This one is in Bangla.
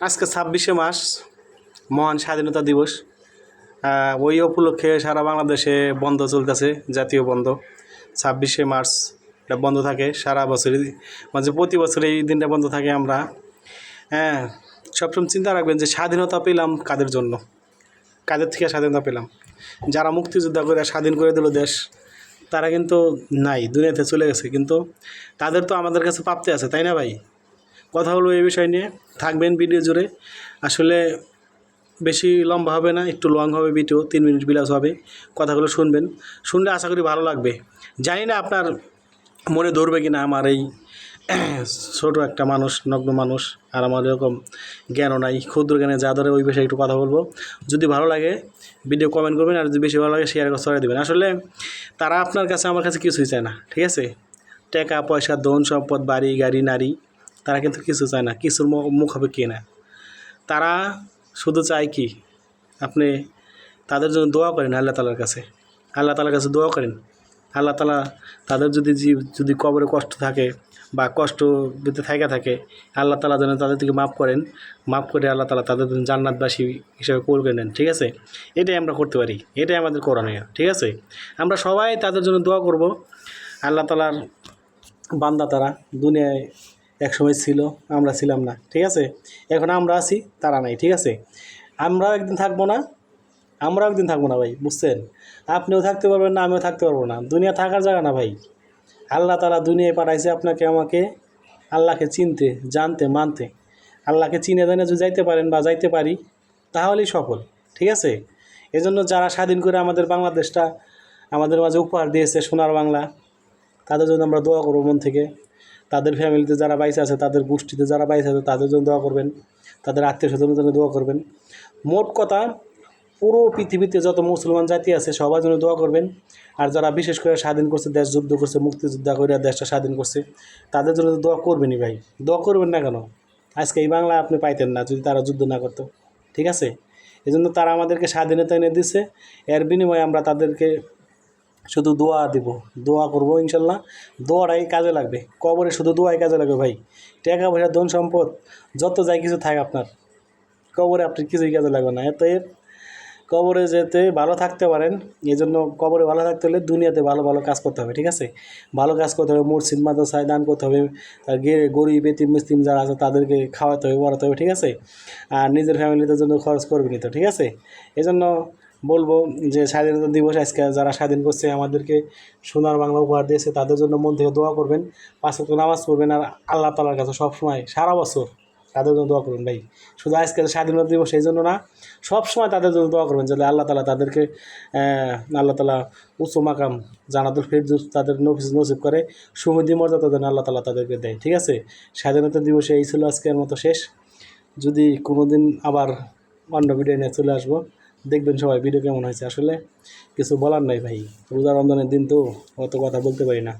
আজকে ছাব্বিশে মাস মহান স্বাধীনতা দিবস। ওই উপলক্ষে সারা বাংলাদেশে বন্ধ চলতেছে জাতীয় বন্ধ। ছাব্বিশে মার্চ এটা বন্ধ থাকে সারা বছরই মানে প্রতি বছর এই দিনটা বন্ধ থাকে আমরা। হ্যাঁ সবসময় চিন্তা রাখবেন যে স্বাধীনতা পেলাম কাদের জন্য? কাদের থেকে স্বাধীনতা পেলাম? যারা মুক্তিযোদ্ধা করে স্বাধীন করে দিল দেশ, তারা কিন্তু নাই, দুনিয়াতে চলে গেছে। কিন্তু তাদের তো আমাদের কাছে প্রাপ্তি আছে, তাই না ভাই? কথা হলো এই বিষয় নিয়ে। থাকবেন ভিডিও জুড়ে। আসলে বেশি লম্বা হবে না, একটু লং হবে ভিডিও তিন মিনিট বিলাস হবে। কথাগুলো শুনবেন। শুনলে আশা করি ভালো লাগবে। জানি না আপনার মনে ধরবে কি না আমার এই ছোট একটা মানুষ, নগ্ন মানুষ, আর আমার এরকম জ্ঞানও নাই, ক্ষুদ্র জ্ঞানে যা ধরে ওই বিষয়ে একটু কথা বলব। যদি ভালো লাগে ভিডিও কমেন্ট করবেন, আর যদি বেশি ভালো লাগে শেয়ার করে দেবেন। আসলে তারা আপনার কাছে, আমার কাছে কিছুই চায় না, ঠিক আছে? টাকা, পয়সা, ধন, সম্পদ, বাড়ি, গাড়ি, নারী তারা কিন্তু কিছু চায় না, কিছুর মুখ হবে কে না তারা শুধু চায় কি, আপনি তাদের জন্য দোয়া করেন আল্লাহ তালার কাছে। আল্লাহ তালার কাছে দোয়া করেন। আল্লাহ তালা তাদের যদি জীব, যদি কবরে কষ্ট থাকে বা কষ্ট যদি থাকা থাকে, আল্লাহ তালা যেন তাদের থেকে মাফ করেন। মাফ করে আল্লাহ তালা তাদের জান্নাতবাসী হিসেবে কবুল করে নেন, ঠিক আছে? এটাই আমরা করতে পারি। এটাই আমাদের করণীয়, ঠিক আছে? আমরা সবাই তাদের জন্য দোয়া করব। আল্লাহ তালার বান্দা তারা দুনিয়ায় একসময় ছিল, আমরা ছিলাম না, ঠিক আছে? এখন আমরা আছি, তারা নাই, ঠিক আছে? আমরাও একদিন থাকব না, আমরাও একদিন থাকব না ভাই, বুঝছেন? আপনিও থাকতে পারবেন না, আমিও থাকতে পারব না। দুনিয়া থাকার জায়গা না ভাই। আল্লাহ তারা দুনিয়ায় পাঠাইছে আপনাকে, আমাকে আল্লাহকে চিনতে, জানতে, মানতে। আল্লাহকে চিনে জানে যদি যাইতে পারেন বা যাইতে পারি, তাহলেই সফল, ঠিক আছে? এজন্য যারা স্বাধীন করে আমাদের বাংলাদেশটা, আমাদের মাঝে উপহার দিয়েছে সোনার বাংলা, তাদের জন্য আমরা দোয়া করব মন থেকে। তাদের ফ্যামিলিতে যারা বাইসে আছে, তাদের গোষ্ঠীতে যারা বাইসে আছে, তাদের জন্য দোয়া করবেন। তাদের আত্মীয় স্বজনের জন্য দোয়া করবেন। মোট কথা, পুরো পৃথিবীতে যত মুসলমান জাতি আছে, সবার জন্য দোয়া করবেন। আর যারা বিশেষ করে স্বাধীন করছে, দেশ যুদ্ধ করছে, মুক্তিযোদ্ধা করে দেশটা স্বাধীন করছে, তাদের জন্য দোয়া করবেনই ভাই। দোয়া করবেন না কেন? আজকে এই বাংলা আপনি পাইতেন না, যদি তারা যুদ্ধ না করতো। ঠিক আছে? এজন্য তারা আমাদেরকে স্বাধীনতা এনে দিচ্ছে এর বিনিময়ে আমরা তাদেরকে শুধু দোয়া দিব, দোয়া করব ইনশাল্লাহ। দোয়াটাই কাজে লাগবে। কবরে শুধু দোয়াই কাজে লাগবে ভাই। টাকা পয়সা, ধন সম্পদ, যত যাই কিছু থাকে আপনার। কবরে আপনার কিছুই কাজে লাগবে না। এত কবরে যেতে ভালো থাকতে পারেন। এই জন্য কবরে ভালো থাকতে হলে দুনিয়াতে ভালো ভালো কাজ করতে হবে, ঠিক আছে? ভালো কাজ করতে হবে, মসজিদ, মাদ্রাসায় দান করতে হবে। গে, গরিব, এতিম, মুসলিম যারা আছে তাদেরকে খাওয়াতে হবে, পড়াতে হবে, ঠিক আছে? আর নিজের ফ্যামিলিদের জন্য খরচ করবেনি তো, ঠিক আছে? এই জন্য বলব যে স্বাধীনতা দিবস আজকে যারা স্বাধীন করছে, আমাদেরকে সোনার বাংলা উপহার দিয়েছে, তাদের জন্য মন থেকে দোয়া করবেন। পাঁচ নামাজ পড়বেন আর আল্লাহ তালার কাছে সবসময় সারা বছর তাদের জন্য দোয়া করবেন ভাই। শুধু আজকে স্বাধীনতা দিবস এই জন্য না সব সময় তাদের জন্য দোয়া করবেন যাতে আল্লাহ তালা তাদেরকে আল্লাহ তালা উচ্চ মাকাম জানাতুল ফেরদুস তাদের নফিস নসিব করে সুমদি মর্যাদা যেন আল্লাহ তালা তাদেরকে দেয়। ঠিক আছে? স্বাধীনতা দিবসে এই ছিল আজকের মতো শেষ। যদি কোনো দিন আবার অন্য ভিডিও নিয়ে চলে আসব দেখবেন সবাই ভিডিও কেমন হয়েছে? আসলে কিছু বলার নাই ভাই। রোজা রমজানের দিন তো অত কথা বলতে পারি না।